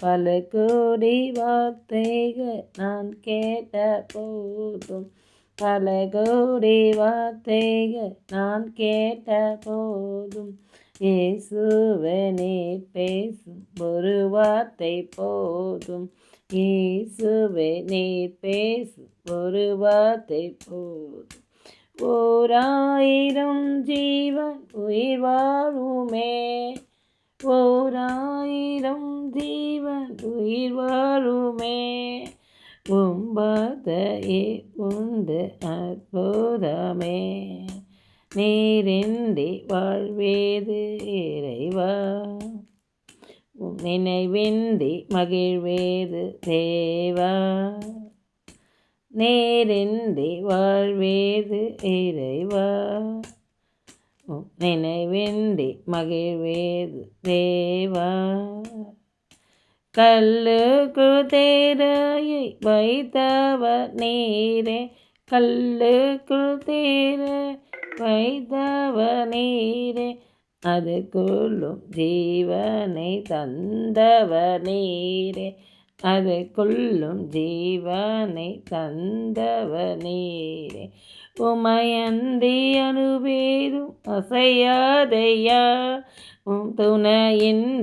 பல கோடி வார்த்தைகள் நான் கேட்ட போதும். பல கோடி வார்த்தைகள் நான் கேட்ட போதும். இயேசுவனே பேசும் ஒரு வார்த்தை போதும். இயேசுவே நீர் பேசும் ஒரு வார்த்தை போதும். ஓராயிரம் ஜீவன் உயிர் வாழுமே. உயிர் வாழுமே உம்பதையே உண்டு அற்புதமே. நீரின்றி வாழ்வேது இறைவா. நினைவின்றி மகிழ்வேது தேவா. நேரின்றி வாழ்வேது இறைவா. நினைவின்றி மகிழ்வேது தேவா. கல்லுக்கு தேரையை வைத்தவர் நீரே. கல்லுக்கு தேர வைத்தவர் நீரே. அதுக்குள்ளும் ஜீவனை தந்தவர் நீரே. அதுக்குள்ளும் ஜீவனை தந்தவர் நீரே. உமையந்தி அனுபேதும் அசையாதையா. உம் துணையின்